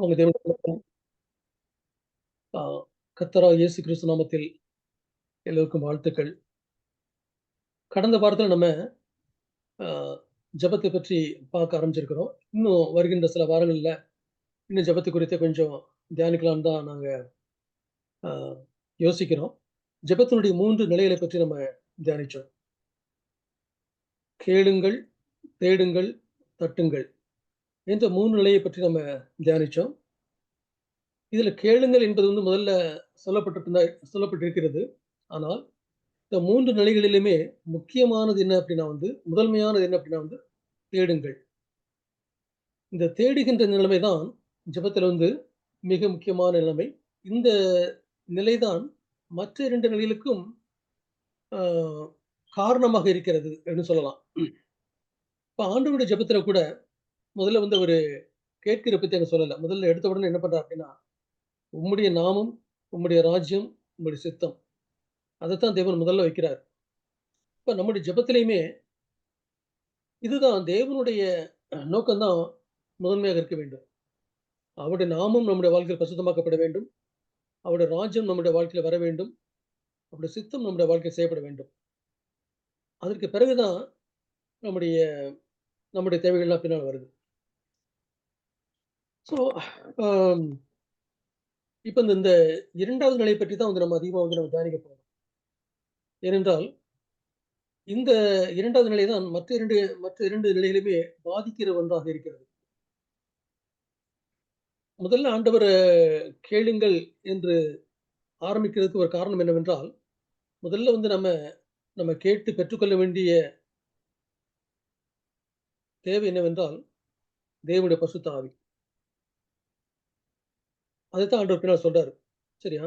அவங்க தேவனுடைய கத்தரா இயேசு கிறிஸ்து நாமத்தில் எல்லோருக்கும் வாழ்த்துக்கள். கடந்த வாரத்தில் நம்ம ஜபத்தை ஜெபத்தை பற்றி பார்க்க ஆரம்பிச்சிருக்கிறோம். இன்னும் வருகின்ற சில வாரங்கள்ல இன்னும் ஜபத்தை குறித்து கொஞ்சம் தியானிக்கலாம்னு தான் நாங்க யோசிக்கிறோம். ஜெபத்தினுடைய மூன்று நிலைகளை பற்றி நம்ம தியானிச்சோம். கேளுங்கள், தேடுங்கள், தட்டுங்கள். இந்த மூணு நிலையை பற்றி நம்ம தியானிச்சோம். இதில் கேளுங்கள் என்பது வந்து முதல்ல சொல்லப்பட்டிருந்தா சொல்லப்பட்டிருக்கிறது. ஆனால், இந்த மூன்று நிலைகளிலுமே முக்கியமானது என்ன அப்படின்னா வந்து, முதன்மையானது என்ன அப்படின்னா வந்து தேடுங்கள். இந்த தேடுகின்ற நிலைமை தான் ஜபத்தில் வந்து மிக முக்கியமான நிலைமை. இந்த நிலை தான் மற்ற இரண்டு நிலைகளுக்கும் காரணமாக இருக்கிறது என்று சொல்லலாம். இப்போ ஆண்டவருடைய ஜபத்தில் கூட முதல்ல வந்து அவர் கேட்கிற பற்றி அங்கே சொல்லலை முதல்ல எடுத்த உடனே என்ன பண்ணுறா அப்படின்னா உம்முடைய நாமம், உம்முடைய ராஜ்யம், உம்முடைய சித்தம். அதைத்தான் தேவன் முதல்ல வைக்கிறார். இப்போ நம்முடைய ஜபத்திலையுமே இதுதான் தேவனுடைய நோக்கம்தான் முதன்மையாக இருக்க வேண்டும். அவருடைய நாமம் நம்முடைய வாழ்க்கையில் பிரசுத்தமாக்கப்பட வேண்டும். அவருடைய ராஜ்யம் நம்முடைய வாழ்க்கையில வர வேண்டும். அவருடைய சித்தம் நம்முடைய வாழ்க்கையில் செய்யப்பட வேண்டும். அதற்கு பிறகு தான் நம்முடைய நம்முடைய தேவைகள்லாம் பின்னால் வருது. ஸோ, um, இப்போ இந்த இந்த 2வது பற்றி தான் வந்து நம்ம அதிகமா வந்து நம்ம தியானிக்க போகிறோம் ஏனென்றால், இந்த இரண்டாவது நிலை தான் மற்ற இரண்டு மற்ற இரண்டு நிலைகளுமே பாதிக்கிற ஒன்றாக இருக்கிறது. முதல்ல ஆண்டவர் கேளுங்கள் என்று ஆரம்பிக்கிறதுக்கு ஒரு காரணம் என்னவென்றால், முதல்ல வந்து நம்ம நம்ம கேட்டு பெற்றுக்கொள்ள வேண்டிய தேவை என்னவென்றால், தேவனுடைய பசுத்தாவி அதைத்தான் ஆண்டவர் பின்னால சொல்றாரு. சரியா?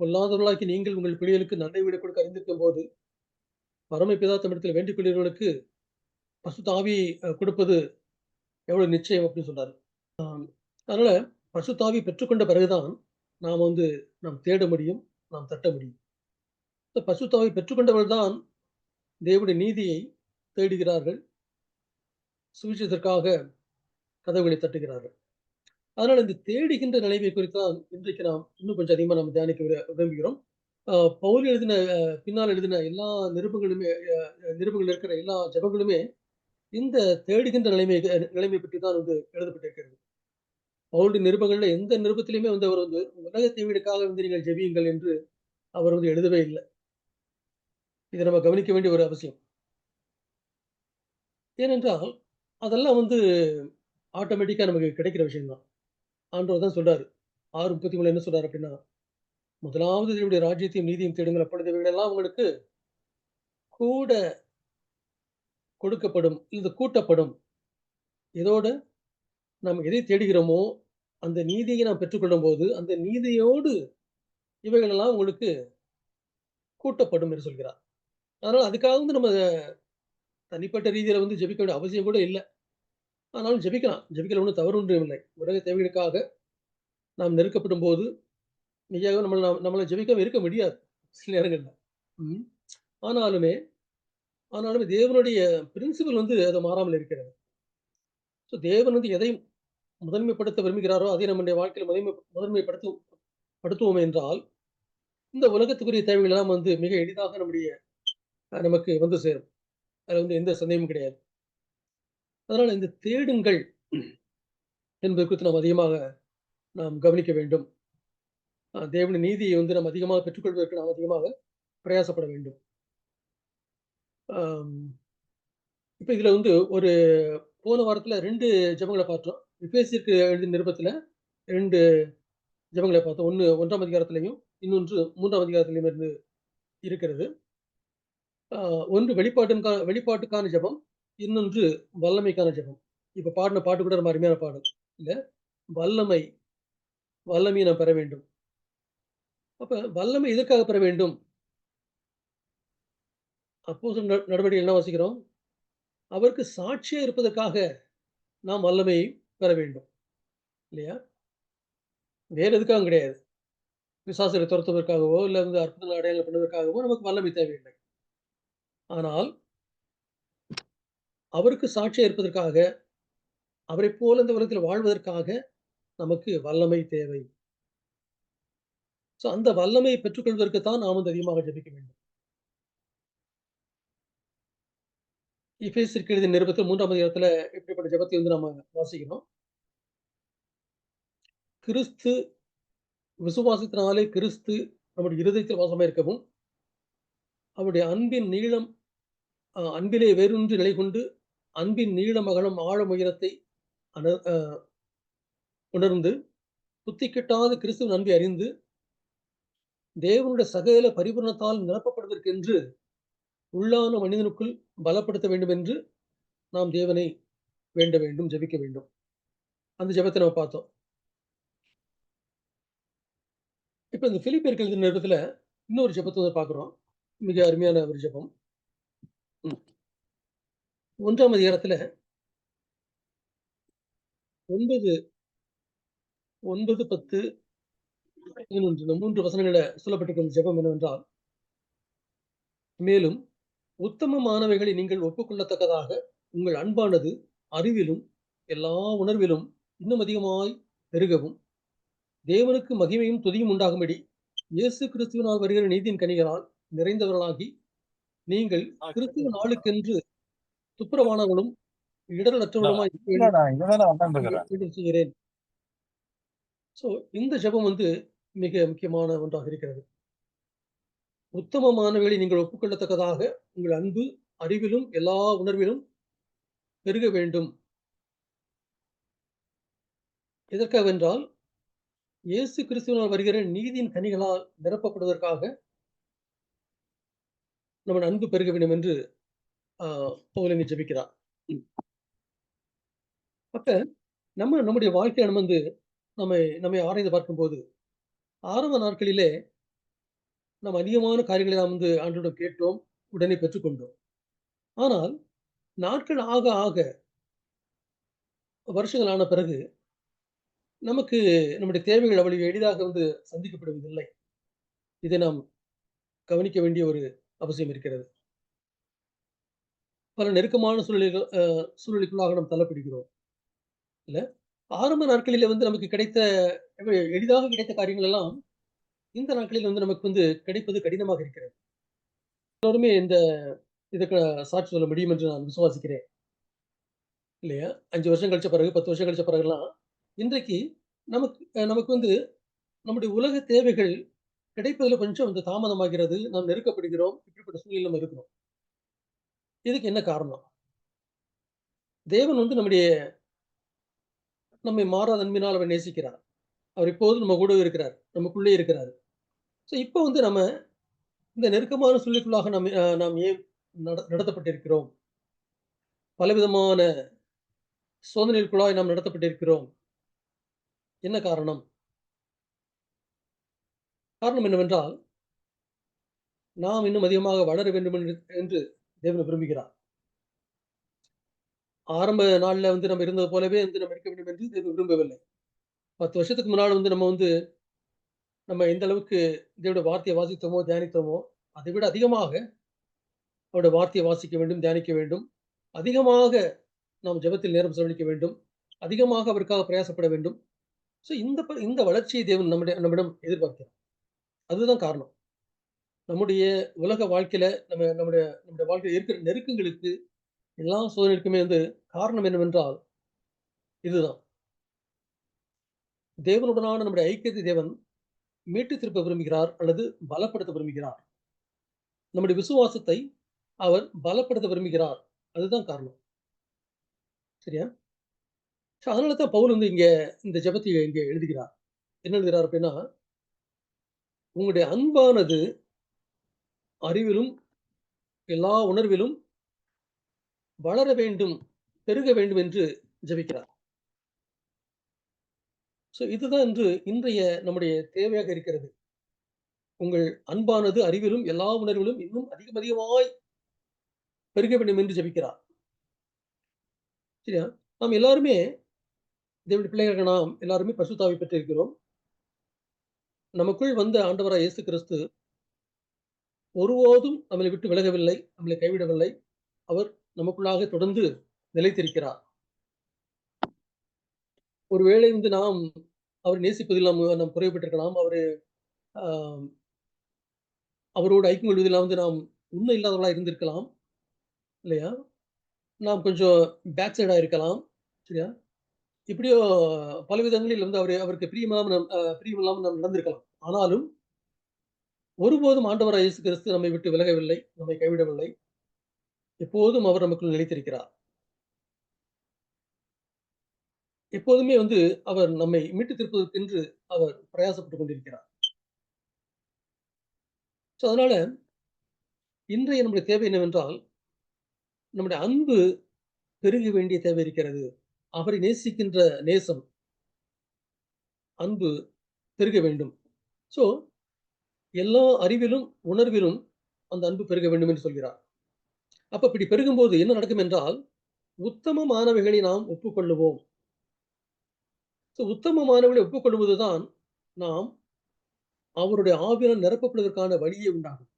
பொல்லாதவர்களாக்கி நீங்கள் உங்கள் பிள்ளைகளுக்கு நன்மை வீடு கொடுக்க அறிந்திருக்கும்போது, பரமபிதா தமிழத்தில் வேண்டிக் கொள்கிறவர்களுக்கு பசு தாவி கொடுப்பது எவ்வளவு நிச்சயம் அப்படின்னு சொன்னார் அதனால பசு தாவி பெற்றுக்கொண்ட பிறகு தான் வந்து நாம் தேட முடியும், நாம் தட்ட முடியும். இந்த பசு தாவி பெற்றுக்கொண்டவர்கள் தான் தேவனுடைய நீதியை தேடுகிறார்கள். சுவிசேஷத்திற்காக கதவுகளை தட்டுகிறார்கள். அதனால இந்த தேடுகின்ற நிலைமை குறித்து தான் இன்றைக்கு நாம் இன்னும் கொஞ்சம் அதிகமா நம்ம தியானிக்க விரும்புகிறோம். பவுல் எழுதின பின்னால் எழுதின எல்லா நிருபங்களுமே நிருபங்கள் இருக்கிற எல்லா ஜெபங்களுமே இந்த தேடுகின்ற நிலைமை நிலைமை பற்றி தான் வந்து எழுதப்பட்டிருக்கிறது. அவருடைய நிருபங்கள்ல எந்த நிருபத்திலையுமே வந்து அவர் வந்து உலகத்தை வீடுக்காக வந்து நீங்கள் ஜெபியுங்கள் என்று அவர் வந்து எழுதவே இல்லை இதை நம்ம கவனிக்க வேண்டிய ஒரு அவசியம். ஏனென்றால், அதெல்லாம் வந்து ஆட்டோமேட்டிக்கா நமக்கு கிடைக்கிற விஷயம்தான் ஆண்டவர் தான் சொல்றாரு. 6:33 என்ன சொல்றாரு அப்படின்னா முதலாவது இதனுடைய ராஜ்யத்தையும் நீதியும் தேடுங்கள். அப்பொழுது இவைகளெல்லாம் உங்களுக்கு கூட கொடுக்கப்படும். இது கூட்டப்படும். இதோடு நாம் எதை தேடுகிறோமோ, அந்த நீதியை நாம் பெற்றுக்கொள்ளும் போது அந்த நீதியோடு இவைகளெல்லாம் உங்களுக்கு கூட்டப்படும் என்று சொல்கிறார். அதனால் அதுக்காக வந்து நம்ம தனிப்பட்ட ரீதியில் வந்து ஜெபிக்க வேண்டிய அவசியம் கூட இல்லை ஆனாலும் ஜெபிக்கலாம். ஜெபிக்கிறதுல ஒண்ணும் தவறு ஒன்றும் இல்லை. உலக தேவைகளுக்காக நாம் நெருக்கப்படும்போது, மெய்யாகவே நம்மள நம்மள ஜெபிக்காம இருக்க முடியாது. சில நேரங்கள்ல. ஆனாலுமே ஆனாலுமே தேவனுடைய பிரின்சிபல் வந்து அது மாறாமல் இருக்கிறது. ஸோ தேவன் வந்து எதை முதன்மைப்படுத்த விரும்புகிறாரோ, அதை நம்முடைய வாழ்க்கையில முதன்மை முதன்மைப்படுத்து படுத்துவோம் என்றால், இந்த உலகத்துக்குரிய தேவைகள் எல்லாம் வந்து மிக எளிதாக நம்முடைய நமக்கு வந்து சேரும். அதுல வந்து எந்த சந்தேகமும் கிடையாது. அதனால இந்த தேடுங்கள் என்பது குறித்து நாம் அதிகமாக நாம் கவனிக்க வேண்டும். தேவன நீதியை வந்து நாம் அதிகமாக பெற்றுக்கொள்வதற்கு நாம் அதிகமாக பிரயாசப்பட வேண்டும். இப்போ இதில் வந்து ஒரு போன வாரத்துல 2 ஜெபங்கள பார்த்தோம். விபேசிற்கு எழுதிய நிருபத்தில் ரெண்டு ஜபங்களை பார்த்தோம். ஒன்று ஒன்றாம் அதிகாரத்திலையும் இன்னொன்று மூன்றாம் அதிகாரத்திலையும் இருந்து இருக்கிறது. ஒன்று வெளிப்பாட்டுக்கான வெளிப்பாட்டுக்கான ஜெபம். இன்னொன்று வல்லமைக்கான ஜெபம். இப்ப பாடின பாட்டு கூட ரொம்ப அருமையான பாடல். இல்ல? வல்லமை வல்லமையை நாம் பெற வேண்டும். அப்ப வல்லமை எதற்காக பெற வேண்டும்? அப்போ ந நடவடிக்கை என்ன வாசிக்கிறோம்? அவருக்கு சாட்சியா இருப்பதற்காக நாம் வல்லமையை பெற வேண்டும். இல்லையா? வேற எதுக்காகவும் கிடையாது. பிசாசுகளை துரத்துவதற்காகவோ, இல்ல வந்து அற்புதங்கள் அடையாளம் பண்ணுவதற்காகவோ நமக்கு வல்லமை தேவையில்லை. ஆனால் அவருக்கு சாட்சியாக இருப்பதற்காக, அவரை போல இந்த உலகத்தில் வாழ்வதற்காக நமக்கு வல்லமை தேவை. ஸோ அந்த வல்லமையை பெற்றுக்கொள்வதற்கு தான் நாம் வந்து அதிகமாக ஜபிக்க வேண்டும். எபேசியருக்கு எழுதிய நிருபத்தில் மூன்றாவது இடத்துல இப்படிப்பட்ட ஜெபத்தை வந்து நம்ம வாசிக்கிறோம். கிறிஸ்து விசுவாசத்தினாலே கிறிஸ்து நம்முடைய இருதயத்தில் வாசமாக இருக்கவும், அவருடைய அன்பின் நீளம் அன்பிலே அன்பிலே நிலை கொண்டு அன்பின் நீள மகனம் ஆழம், உயரத்தை அன உணர்ந்து, புத்தி கெட்டாத கிறிஸ்துவின் அன்பை அறிந்து, தேவனுடைய சகல பரிபூரணத்தால் நிரப்பப்படுவதற்கென்று உள்ளான மனிதனுக்குள் பலப்படுத்த வேண்டும் என்று நாம் தேவனை வேண்ட வேண்டும், ஜெபிக்க வேண்டும். அந்த ஜெபத்தை நம்ம பார்த்தோம். இப்ப இந்த பிலிப்பியர்கள் நேரத்துல இன்னொரு ஜபத்தை பார்க்குறோம் பார்க்கிறோம். மிக அருமையான ஒரு ஜெபம். ம். 1ஆம் அதிகாரத்தில 9 9, 10, 11 இந்த 3 வசனங்கள்ல சொல்லப்பட்டிருக்கும் ஜெபம் என்னவென்றால் மேலும் உத்தமமானவைகளை நீங்கள் ஒப்புக்கொள்ளத்தக்கதாக உங்கள் அன்பானது அறிவிலும், எல்லா உணர்விலும் இன்னும் அதிகமாய் பெருகவும், தேவனுக்கு மகிமையும் துதியும் உண்டாகும்படி, இயேசு கிறிஸ்துவினால் வருகிற நீதியின் கனிகளால் நிறைந்தவர்களாகி, நீங்கள் கிறிஸ்துவின் நாளுக்கென்று உட்கார்ந்துருக்கிறேன். வேண்டுதல் செய்கிறேன். ஸோ இந்த ஜெபம் வந்து மிக முக்கியமான ஒன்றாக இருக்கிறது. உத்தமமானவைகளை நீங்கள் ஒப்புக்கொள்ளத்தக்கதாக உங்கள் அன்பு அறிவிலும், எல்லா உணர்விலும் பெருக வேண்டும். எதற்காகவென்றால், இயேசு கிறிஸ்துவினால் வருகிற நீதியின் கனிகளால் நிரப்பப்படுவதற்காக நம்முடைய அன்பு பெருக வேண்டும் என்று அ ஜபிக்கிறார் அப்ப நம்ம நம்முடைய வாழ்க்கையில நம்ம வந்து நம்மை நம்மை ஆராய்ந்து பார்க்கும்போது, ஆரம்ப நாட்களிலே நாம் அதிகமான காரியங்களை நாம் வந்து ஆண்டவரிடம் கேட்டோம், உடனே பெற்றுக்கொண்டோம். ஆனால் நாட்கள் ஆக ஆக வருஷங்கள் ஆன பிறகு, நமக்கு நம்முடைய தேவைகள் அவ்வளவு எளிதாக வந்து சந்திக்கப்படுவதில்லை. இதை நாம் கவனிக்க வேண்டிய ஒரு அவசியம் இருக்கிறது. பல நெருக்கமான சூழ்நிலைகள் சூழ்நிலைக்குள்ளாக நாம் தள்ளப்படுகிறோம். இல்ல? ஆரம்ப நாட்களில் வந்து நமக்கு கிடைத்த எளிதாக கிடைத்த காரியங்கள் எல்லாம், இந்த நாட்களில் வந்து நமக்கு வந்து கிடைப்பது கடினமாக இருக்கிறது. எல்லோருமே இந்த இதுக்கு சாட்சி சொல்ல முடியும் என்று நான் விசுவாசிக்கிறேன். இல்லையா? அஞ்சு வருஷம் கழிச்ச பிறகு, 10 வருஷம் கழிச்ச பிறகுலாம், இன்றைக்கு நமக்கு நமக்கு வந்து நம்முடைய உலக தேவைகள் கிடைப்பதில் கொஞ்சம் வந்து தாமதமாகிறது. நாம் நெருக்கப்படுகிறோம். இப்படிப்பட்ட சூழ்நிலை நம்ம இருக்கிறோம். இதுக்கு என்ன காரணம்? தேவன் வந்து நம்முடைய நம்மை மாறாத அன்பினால் அவர் நேசிக்கிறார். அவர் எப்போதும் நம்ம கூட இருக்கிறார். நமக்குள்ளே இருக்கிறார். ஸோ இப்போ வந்து நம்ம இந்த நெருக்கமான சொல்லிக்குள்ளாக நாம் நாம் ஏன் நட நடத்தப்பட்டிருக்கிறோம்? பலவிதமான சோதனைகளுக்குள்ளாக நாம் நடத்தப்பட்டிருக்கிறோம். என்ன காரணம்? காரணம் என்னவென்றால், நாம் இன்னும் அதிகமாக வளர வேண்டும் என்று என்று தேவனை விரும்புகிறார். ஆரம்ப நாள்ல வந்து நம்ம இருந்தது போலவே வந்து நம்ம இருக்க வேண்டும் என்று தேவன் விரும்பவில்லை. 10 வருஷத்துக்கு முன்னால் வந்து நம்ம வந்து நம்ம எந்த அளவுக்கு தேவனுடைய வார்த்தையை வாசித்தோமோ, தியானித்தோமோ, அதை விட அதிகமாக அவருடைய வார்த்தையை வாசிக்க வேண்டும், தியானிக்க வேண்டும். அதிகமாக நாம் ஜெபத்தில் நேரம் செலவழிக்க வேண்டும். அதிகமாக அவருக்காக பிரயாசப்பட வேண்டும். ஸோ இந்த இந்த வளர்ச்சியை தேவன் நம்முடைய நம்மிடம் எதிர்பார்க்கிறார். அதுதான் காரணம். நம்முடைய உலக வாழ்க்கையில நம்ம நம்முடைய நம்முடைய வாழ்க்கையில இருக்கிற நெருக்கங்களுக்கு, எல்லா சோதனைக்குமே வந்து காரணம் என்னவென்றால், இதுதான். தேவனுடனான நம்முடைய ஐக்கியத்தை தேவன் மீட்டு திருப்ப விரும்புகிறார் அல்லது பலப்படுத்த விரும்புகிறார். நம்முடைய விசுவாசத்தை அவர் பலப்படுத்த விரும்புகிறார். அதுதான் காரணம். சரியா? அதனால தான் பவுல் வந்து இங்க இந்த ஜெபத்தை இங்க எழுதுகிறார். என்ன எழுதுகிறார் அப்படின்னா, உங்களுடைய அன்பானது அறிவிலும், எல்லா உணர்விலும் வளர வேண்டும், பெருக வேண்டும் என்று ஜெபிக்கிறார். ஸோ இதுதான் இன்று இன்றைய நம்முடைய தேவையாக இருக்கிறது. உங்கள் அன்பானது அறிவிலும், எல்லா உணர்விலும் இன்னும் அதிகம் அதிகமாய் பெருக வேண்டும் என்று ஜெபிக்கிறார். சரியா? நாம் எல்லாருமே தேவனுடைய பிள்ளைகளாக நாம் எல்லாருமே பசுத்தாவை பெற்றிருக்கிறோம். நமக்குள் வந்த ஆண்டவராக இயேசு கிறிஸ்து ஒருபோதும் நம்மளை விட்டு விலகவில்லை, நம்மளை கைவிடவில்லை. அவர் நமக்குள்ளாக தொடர்ந்து நிலைத்திருக்கிறார். ஒருவேளை வந்து நாம் அவர் நேசிப்பதில் நாம் நாம் குறைவுபட்டிருக்கலாம் அவரு அவரோடு ஐக்கியம் கொள்வதில் வந்து நாம் உண்மை இல்லாதவர்களா இருந்திருக்கலாம். இல்லையா? நாம் கொஞ்சம் பேக் சைடாக இருக்கலாம். சரியா? இப்படியோ பல விதங்களில் வந்து அவர் அவருக்கு பிரியமில்லாமல் நம் நாம் நடந்திருக்கலாம். ஆனாலும் ஒருபோதும் ஆண்டவர் இயேசு கிறிஸ்து நம்மை விட்டு விலகவில்லை. நம்மை கைவிடவில்லை. எப்போதும் அவர் நமக்குள் நிலைத்திருக்கிறார். எப்போதுமே வந்து அவர் நம்மை மீட்டு திருப்பதற்கென்று அவர் பிரயாசப்பட்டுக் கொண்டிருக்கிறார். ஸோ அதனால இன்றைய நம்முடைய தேவை என்னவென்றால், நம்முடைய அன்பு பெருக வேண்டிய தேவை இருக்கிறது. அவரை நேசிக்கின்ற நேசம் அன்பு பெருக வேண்டும். ஸோ எல்லா அறிவிலும், உணர்விலும் அந்த அன்பு பெருக வேண்டும் என்று சொல்கிறார். அப்ப இப்படி பெருகும்போது என்ன நடக்கும் என்றால், உத்தம மாணவிகளை நாம் ஒப்புக்கொள்ளுவோம். உத்தம மாணவர்களை ஒப்புக்கொள்வதுதான் நாம் அவருடைய ஆவியால் நிரப்பப்படுவதற்கான வழியே உண்டாகும்.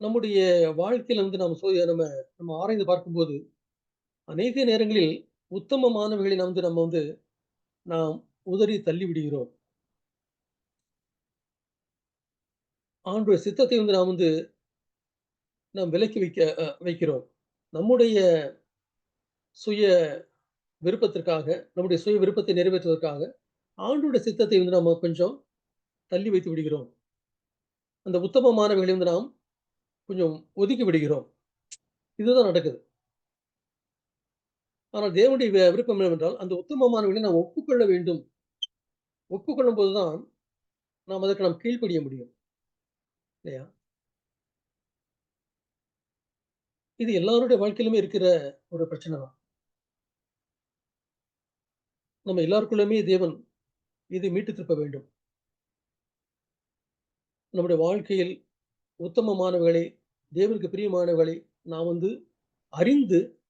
நம்முடைய வாழ்க்கையில வந்து நாம் சோ நம்ம நம்ம ஆராய்ந்து பார்க்கும்போது, அநேக நேரங்களில் உத்தம நாம் வந்து நம்ம வந்து நாம் உதறி தள்ளி விடுகிறோம். ஆண்டுடைய சித்தத்தை வந்து நாம் வந்து நாம் விலக்கி வைக்க வைக்கிறோம். நம்முடைய சுய விருப்பத்திற்காக, நம்முடைய சுய விருப்பத்தை நிறைவேற்றுவதற்காக, ஆண்டுடைய சித்தத்தை வந்து நாம் கொஞ்சம் தள்ளி வைத்து விடுகிறோம். அந்த உத்தமமானவைகளை வந்து நாம் கொஞ்சம் ஒதுக்கி விடுகிறோம். இதுதான் நடக்குது. ஆனால் தேவனுடைய விருப்பம் என்னவென்றால், அந்த உத்தமமானவைகளை நாம் ஒப்புக்கொள்ள வேண்டும். ஒப்புக்கொள்ளும் தான், நாம் அதற்கு நாம் கீழ்ப்படிய முடியும். இல்லையா? இது எல்லாருடைய வாழ்க்கையிலுமே இருக்கிற ஒரு பிரச்சனை தான். நம்ம எல்லாருக்குள்ளுமே தேவன் இதை மீட்டு திருப்ப வேண்டும். நம்முடைய வாழ்க்கையில் உத்தமமானவர்களை தேவனுக்கு பிரியமானவர்களை நாம் வந்து அறிந்து,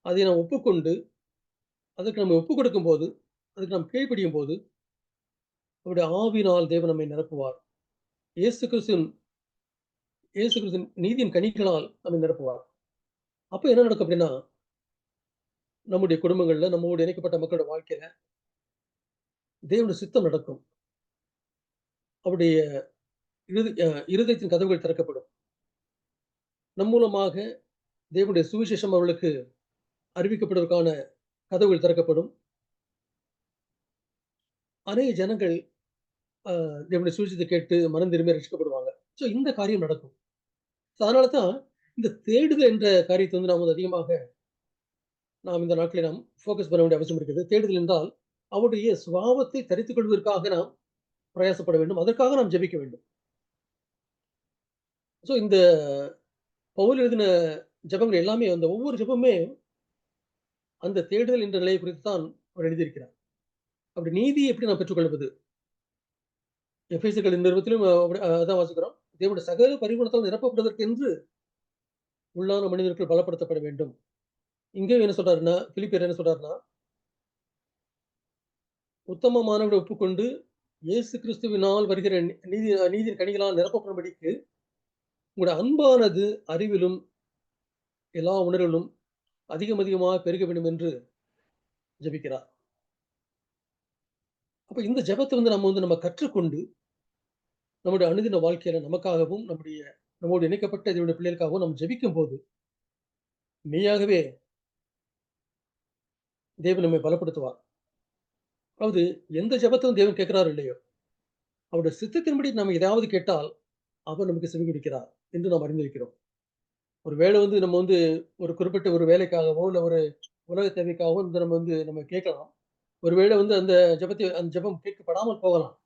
அதை நாம் ஒப்புக்கொண்டு, அதற்கு நம்ம ஒப்புக் கொடுக்கும்போது, அதுக்கு நாம் கீழ்ப்படியும்போது, நம்முடைய ஆவினால் தேவன் நம்மை நிரப்புவார். இயேசு கிறிஸ்துவின் இயேசு கிறிஸ்துவின் நீதியின் கனிகளால் நம்மை நிரப்புவார். அப்போ என்ன நடக்கும் அப்படின்னா, நம்முடைய குடும்பங்கள்ல, நம்மோடு இணைக்கப்பட்ட மக்களோட வாழ்க்கையில தேவனுடைய சித்தம் நடக்கும். அவருடைய இருத இருதயத்தின் கதவுகள் திறக்கப்படும். நம் மூலமாக தேவனுடைய சுவிசேஷம் அவர்களுக்கு அறிவிக்கப்படுவதற்கான கதவுகள் திறக்கப்படும். அநேக ஜனங்கள் தேவனுடைய சூழ்ச்சியத்தை கேட்டு மனம் திரும்பி ரசிக்கப்படுவாங்க ஸோ இந்த காரியம் நடக்கும். அதனால தான் இந்த தேடுதல் என்ற காரியத்தை வந்து நாம் வந்து அதிகமாக நாம் இந்த நாட்களை நாம் ஃபோக்கஸ் பண்ண வேண்டிய அவசியம் இருக்கிறது. தேடுதல் என்றால், அவருடைய சுபாவத்தை தரித்துக் கொள்வதற்காக நாம் பிரயாசப்பட வேண்டும். அதற்காக நாம் ஜெபிக்க வேண்டும். ஸோ இந்த பவுல் எழுதின ஜெபங்கள் எல்லாமே அந்த ஒவ்வொரு ஜெபமுமே அந்த தேடுதல் என்ற நிலையை குறித்து தான் அவர் எழுதியிருக்கிறார். அப்படி நீதியை எப்படி நாம் பெற்றுக்கொள்வது? எபேசியர்களின் நிருபத்திலும் அப்படி அதான் வாசிக்கிறோம். தேவனுடைய சகல பரிபூரணத்தால் நிரப்பப்படுவதற்கென்று உள்ளான மனிதர்கள் பலப்படுத்தப்பட வேண்டும். இங்கே என்ன சொல்றாருன்னா, பிலிப்பியர் என்ன சொல்றாருன்னா உத்தமமானவர்களை ஒப்புக்கொண்டு, இயேசு கிறிஸ்துவினால் வருகிற நீதி நீதியின் கனிகளால் நிரப்பப்படும்படிக்கு, உங்களுடைய அன்பானது அறிவிலும், எல்லா உணர்விலும் அதிகம் அதிகமாக பெருக வேண்டும் என்று ஜெபிக்கிறார். அப்ப இந்த ஜபத்தை வந்து நம்ம வந்து நம்ம கற்றுக்கொண்டு, நம்முடைய அனுதின வாழ்க்கையில நமக்காகவும், நம்முடைய நம்மோடு இணைக்கப்பட்ட இதனுடைய பிள்ளைகளுக்காகவும் நாம் ஜெபிக்கும்போது, மெய்யாகவே தேவன் நம்மை பலப்படுத்துவார். அதாவது எந்த ஜெபத்தையும் தேவன் கேட்கிறார் இல்லையோ, அவருடைய சித்தத்தின்படி நாம் ஏதாவது கேட்டால், அவர் நமக்கு செவிகொடுக்கிறார் என்று நாம் அறிந்திருக்கிறோம். ஒரு வேளை வந்து நம்ம வந்து ஒரு குறிப்பிட்ட ஒரு வேலைக்காகவோ, இல்ல ஒரு உலக தேவைக்காகவோ வந்து நம்ம வந்து நம்ம கேட்கலாம். ஒருவேளை வந்து அந்த ஜபத்தை அந்த ஜெபம் கேட்கப்படாமல் போகலாம்.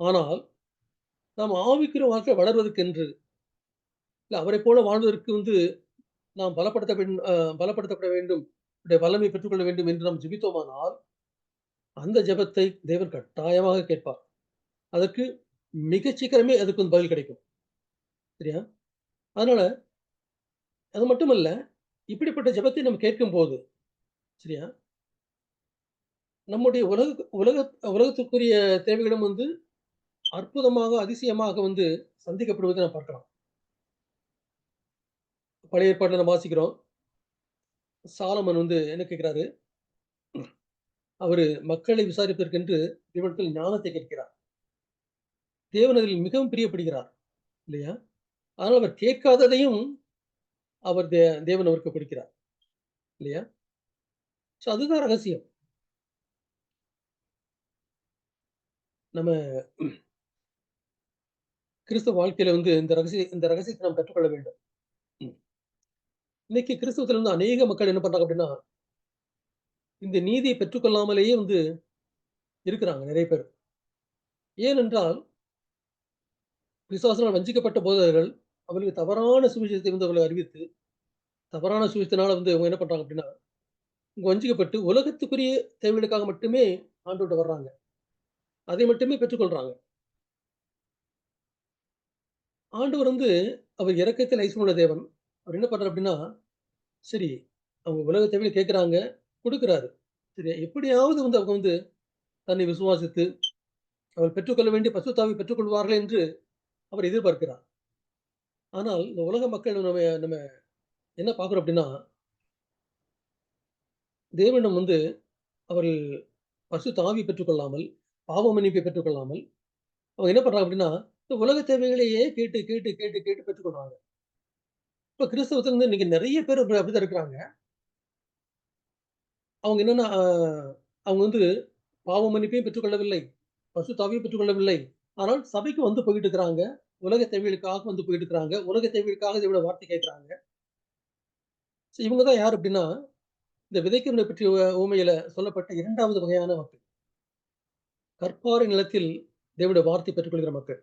ஆனால், நாம் ஆவிக்கிற வாழ்க்கை வளர்வதற்கென்று, இல்ல அவரை போல வாழ்வதற்கு வந்து நாம் பலப்படுத்த பலப்படுத்தப்பட வேண்டும். அவருடைய வல்லமை பெற்றுக்கொள்ள வேண்டும் என்று நாம் ஜெபித்தோமானால், அந்த ஜெபத்தை தேவன் கட்டாயமாக கேட்பார். அதற்கு மிகச் சீக்கிரமே அதுக்கு வந்து பதில் கிடைக்கும். சரியா? அதனால அது மட்டுமல்ல, இப்படிப்பட்ட ஜெபத்தை நம்ம கேட்கும்போது, சரியா? நம்முடைய உலக உலக உலகத்துக்குரிய தேவைகளும் வந்து அற்புதமாக, அதிசயமாக வந்து சந்திக்கப்படுவதை நாம் பார்க்கலாம். பழைய ஏற்பாட்டில் நம்ம வாசிக்கிறோம். சாலமன் வந்து என்ன கேட்கிறாரு? அவர் மக்களை விசாரிப்பதற்கென்று தேவனிடத்தில் ஞானத்தை கேட்கிறார். தேவன் அதில் மிகவும் பிரியப்படுகிறார். இல்லையா? ஆனால் அவர் கேட்காததையும் அவர் தே தேவன் அவருக்கு பிடிக்கிறார் இல்லையா? ஸோ அதுதான் ரகசியம். நம்ம கிறிஸ்தவ வாழ்க்கையில வந்து இந்த ரகசிய இந்த ரகசியத்தை நாம் கற்றுக்கொள்ள வேண்டும். இன்னைக்கு கிறிஸ்தவத்துல வந்து அநேக மக்கள் என்ன பண்றாங்க அப்படின்னா, இந்த நீதியை பெற்றுக்கொள்ளாமலேயே வந்து இருக்கிறாங்க நெறைய பேர். ஏனென்றால், பிசாசினால் வஞ்சிக்கப்பட்ட போதகர்கள் அவர்களுக்கு தவறான சுவிசேஷத்தை வந்து அவர்கள் அறிவித்து, தவறான சுவிசேஷத்தினால வந்து அவங்க என்ன பண்றாங்க அப்படின்னா, இங்க வஞ்சிக்கப்பட்டு உலகத்துக்குரிய தேவைகளுக்காக மட்டுமே ஆண்டவர்ட்ட வர்றாங்க. அதை மட்டுமே பெற்றுக்கொள்றாங்க. ஆண்டவர் வந்து அவர் இறக்கத்தில் ஐஸ்வர்யமுள்ள தேவன். அவர் என்ன பண்ணுறார் அப்படின்னா, சரி அவங்க உலக தேவைகள கேட்குறாங்க கொடுக்குறாரு சரி எப்படியாவது வந்து அவங்க வந்து தன்னை விசுவாசித்து, அவர் பெற்றுக்கொள்ள வேண்டிய பசுத்தாவை பெற்றுக்கொள்வார்கள் என்று அவர் எதிர்பார்க்கிறார். ஆனால் இந்த உலக மக்கள் நம்ம நம்ம என்ன பார்க்குறோம் அப்படின்னா தேவனிடம் வந்து அவர்கள் பசு தாவி பெற்றுக்கொள்ளாமல், பாவ மன்னிப்பை பெற்றுக்கொள்ளாமல், அவங்க என்ன பண்ணுறாங்க அப்படின்னா, இந்த உலக தேவைகளையே கேட்டு, கேட்டு, கேட்டு, கேட்டு பெற்றுக்கொள்றாங்க. இப்ப கிறிஸ்தவத்துல இருந்து இன்னைக்கு நிறைய பேர் அப்படி இருக்கிறாங்க. அவங்க என்னன்னா, அவங்க வந்து பாவ மன்னிப்பையும் பெற்றுக்கொள்ளவில்லை. பசு தாவையும் பெற்றுக்கொள்ளவில்லை. ஆனால் சபைக்கு வந்து போயிட்டு இருக்கிறாங்க. உலக தேவைகளுக்காக வந்து போயிட்டு இருக்கிறாங்க. உலக தேவைகளுக்காக இதோட வார்த்தை கேட்கிறாங்க. ஸோ இவங்க தான் யார் அப்படின்னா, இந்த விதைக்கிறவனை பற்றிய ஊமையில சொல்லப்பட்ட இரண்டாவது வகையான மக்கள். கற்பாறை நிலத்தில் தேவனுடைய வார்த்தை பெற்றுக்கொள்கிற மக்கள்.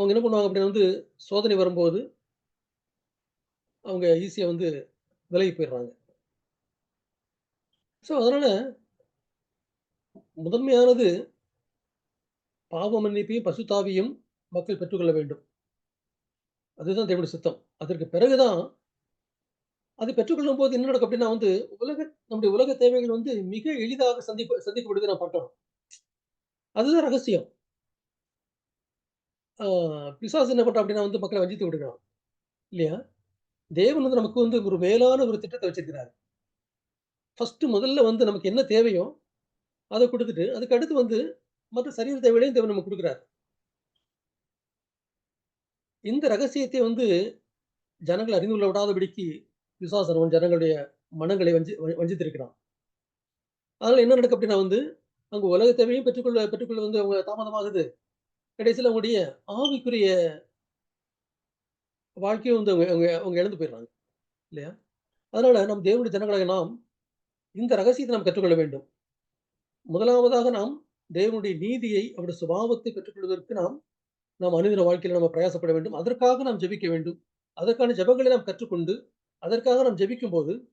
அவங்க என்ன பண்ணுவாங்க அப்படின்னா வந்து, சோதனை வரும்போது அவங்க ஈஸியாக வந்து விலகி போயிடுறாங்க. ஸோ அதனால முதன்மையானது பாவ மன்னிப்பையும், பசுத்தாவியும் மக்கள் பெற்றுக்கொள்ள வேண்டும். அதுதான் தேவனுடைய சித்தம். அதற்கு பிறகு தான் அது பெற்றுக்கொள்ளும்போது என்ன நடக்கும் அப்படின்னா வந்து, உலக நம்முடைய உலக தேவைகள் வந்து மிக எளிதாக சந்தி சந்திக்கப்படுவதை நான் பார்க்கிறோம். அதுதான் ரகசியம். ஆ பிசாசு என்ன பண்றான் அப்படின்னா வந்து மக்களை வஞ்சித்து விடுகிறான். இல்லையா? தேவன் வந்து நமக்கு வந்து ஒரு மேலான ஒரு திட்டத்தை வச்சிருக்கிறாரு. ஃபர்ஸ்ட் முதல்ல வந்து நமக்கு என்ன தேவையோ, அதை கொடுத்துட்டு அதுக்கு அடுத்து வந்து மற்ற சரீர தேவைகளையும் தேவன் நமக்கு கொடுக்குறாரு இந்த ரகசியத்தை வந்து ஜனங்கள் அறிந்து கொள்ள விடாதபடிக்கு விசுவாசனவன் ஜனங்களுடைய மனங்களை வஞ்சி வ வஞ்சித்திருக்கிறான். அதனால் என்ன நடக்கும் அப்படின்னா வந்து, அங்க உலக தேவையும் பெற்றுக்கொள்ள பெற்றுக்கொள்ள வந்து அவங்க தாமதமாகுது. கடைசியில் உங்களுடைய ஆவிக்குரிய வாழ்க்கையை வந்து அவங்க அவங்க இழந்து போயிடுறாங்க. இல்லையா? அதனால நம் தேவனுடைய ஜனங்களாக நாம் இந்த ரகசியத்தை நாம் கற்றுக்கொள்ள வேண்டும். முதலாவதாக நாம் தேவனுடைய நீதியை, அவருடைய சுபாவத்தை பெற்றுக்கொள்வதற்கு நாம் நாம் அனுதின வாழ்க்கையில் நம்ம பிரயாசப்பட வேண்டும். அதற்காக நாம் ஜெபிக்க வேண்டும். அதற்கான ஜெபங்களை நாம் கற்றுக்கொண்டு, அதற்காக நாம் ஜெபிக்கும்போது,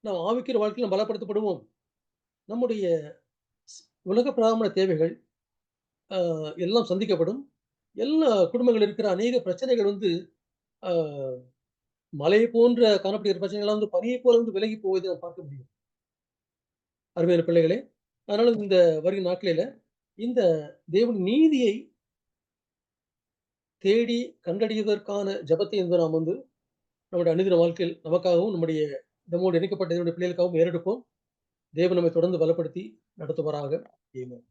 நாம் ஆவிக்கிற வாழ்க்கையில் நாம் பலப்படுத்தப்படுவோம். நம்முடைய உலக பிராமண தேவைகள் எல்லாம் சந்திக்கப்படும். எல்லா குடும்பங்கள் இருக்கிற அநேக பிரச்சனைகள் வந்து மலை போன்ற காணப்படுகிற பிரச்சனைகள்லாம் வந்து பனியை போல வந்து விலகி போவதை நாம் பார்க்க முடியும். அருமையான பிள்ளைகளே, அதனால இந்த வருகிற நாட்களில இந்த தேவன் நீதியை தேடி கண்டடைவதற்கான ஜெபத்தை என்று நாம் வந்து நம்முடைய அனுதின வாழ்க்கையில் நமக்காகவும், நம்முடைய நம்மோடு இணைக்கப்பட்ட என்னுடைய பிள்ளைகளுக்காகவும் ஏறெடுப்போம். தேவன் நம்மை தொடர்ந்து பலப்படுத்தி நடத்துவாராக. ஆமென்.